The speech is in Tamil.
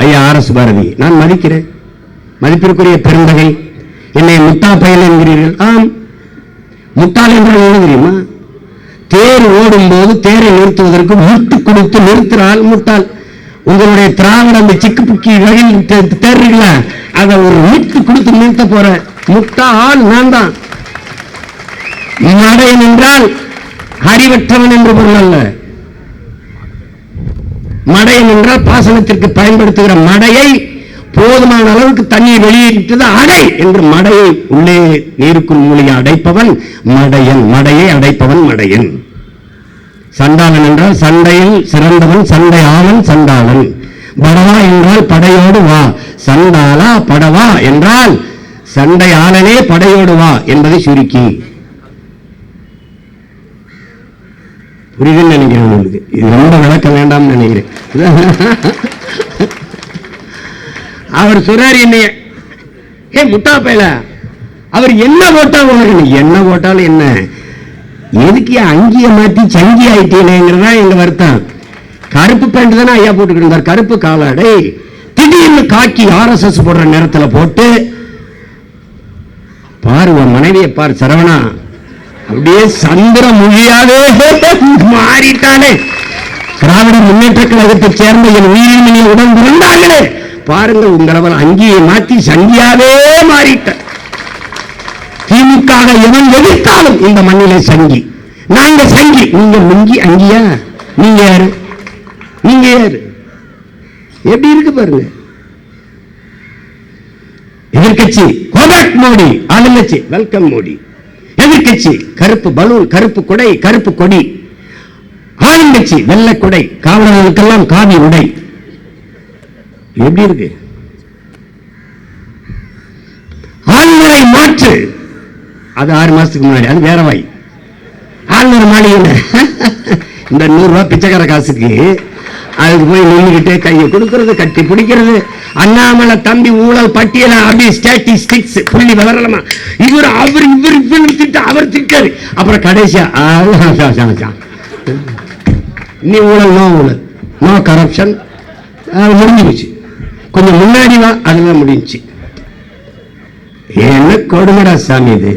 ஐயா ஆர் எஸ் பாரதி நான் மதிக்கிறேன். மதிப்பிற்குரிய பெருந்தகை என்னை முட்டா பயல் என்கிறீர்கள். ஆம். முட்டாள் என்றால் என்ன தெரியுமா தேர் ஓடும் போது தேரை நிறுத்துவதற்கு முட்டு கொடுத்து நிறுத்துறால் முட்டாள். உங்களுடைய திராவிட அந்த சிக்கு புக்கி வகையில் தேர்றீங்களா? அதை ஒரு முட்டு கொடுத்து நிறுத்த போற முட்டாள் நான் தான். மடையன் என்றால் அறிவற்றவன் என்று பொருள் அல்ல. மடையம் என்றால் பாசனத்திற்கு பயன்படுத்துகிற மடையை போதுமான அளவுக்கு தண்ணீர் வெளியேறிட்டது அடை என்று மடையை உள்ளே நீருக்குள் மூலியை அடைப்பவன் மடையன் மடையை அடைப்பவன் மடையன். சண்டாளன் என்றால் சண்டையில் சிறந்தவன் சண்டை ஆளன் சண்டாளன். படவா என்றால் படையோடு வா சண்டாளா படவா என்றால் சண்டை ஆளனே படையோடு வா என்பதை சுருக்கி புரியுதுன்னு நினைக்கிறேன் உங்களுக்கு. இது ரொம்ப விளக்க வேண்டாம்னு நினைக்கிறேன். அவர் சொல்றாரு என்னைய ஏ முட்டா பயல. அவர் என்ன போட்டா உனக்கு என்ன போட்டாலும் என்ன? எதுக்கு அங்கிய மாத்தி சங்கி ஆயிட்டீங்களேங்கிறதா எங்க வருத்தம்? கருப்பு பேண்ட் தானே ஐயா போட்டுக்கிட்டு இருந்தார். கருப்பு காலாடை திடீர்னு காக்கி ஆர்எஸ்எஸ் போடுற நேரத்துல போட்டு பாரு உன் மனைவியை பார் சரவணா. அப்படியே சந்திர மொழியாவே மாறிட்டானே. திராவிட முன்னேற்ற கழகத்தை சேர்ந்த என் உயிரின் உடன் பிறந்தாங்களே பாருங்க உங்களவன் அங்கேயே மாற்றி சங்கியாவே மாறிட்ட. திமுக எவன் எதிர்த்தாலும் இந்த மண்ணிலே சங்கி. நாங்க சங்கி. நீங்க முங்கி அங்கியா? நீங்க யாரு? நீங்க யாரு? எப்படி இருக்கு பாருங்க. எதிர்கட்சி கோபேக் மோடி ஆளுங்கட்சி. வெல்கம் மோடி. எதிர்கட்சி கருப்பு பலூன் கருப்பு கொடை கருப்பு கொடி. ஆளுங்கட்சி வெள்ளை கொடை. காவலர்களுக்கெல்லாம் காவி உடை. எப்படி இருக்கு? ஆளுநரை மாற்று. அது ஆறு மாசத்துக்கு முன்னாடி அது வேற வாய். ஆளுநர் மாளிகை இந்த நூறு ரூபாய் பிச்சைக்கார காசுக்கு அதுக்கு போய் நின்றுக்கிட்டு கையை கொடுக்கறது கட்டி பிடிக்கிறது. அண்ணாமலை தம்பி ஊழல் பட்டியல அப்படி ஸ்டாட்டிஸ்டிக்ஸ் புள்ளி வளரலமா இவர் அவர் இவர் இவர் திட்டு அவர் திட்டாரு. அப்புறம் கடைசியா நீ ஊழல் நோ ஊழல் நோ கரப்ஷன் முடிஞ்சு கொஞ்சம் முன்னாடி வா அதெல்லாம் முடிஞ்சுச்சு. என்ன கொடுமடா சாமி இது.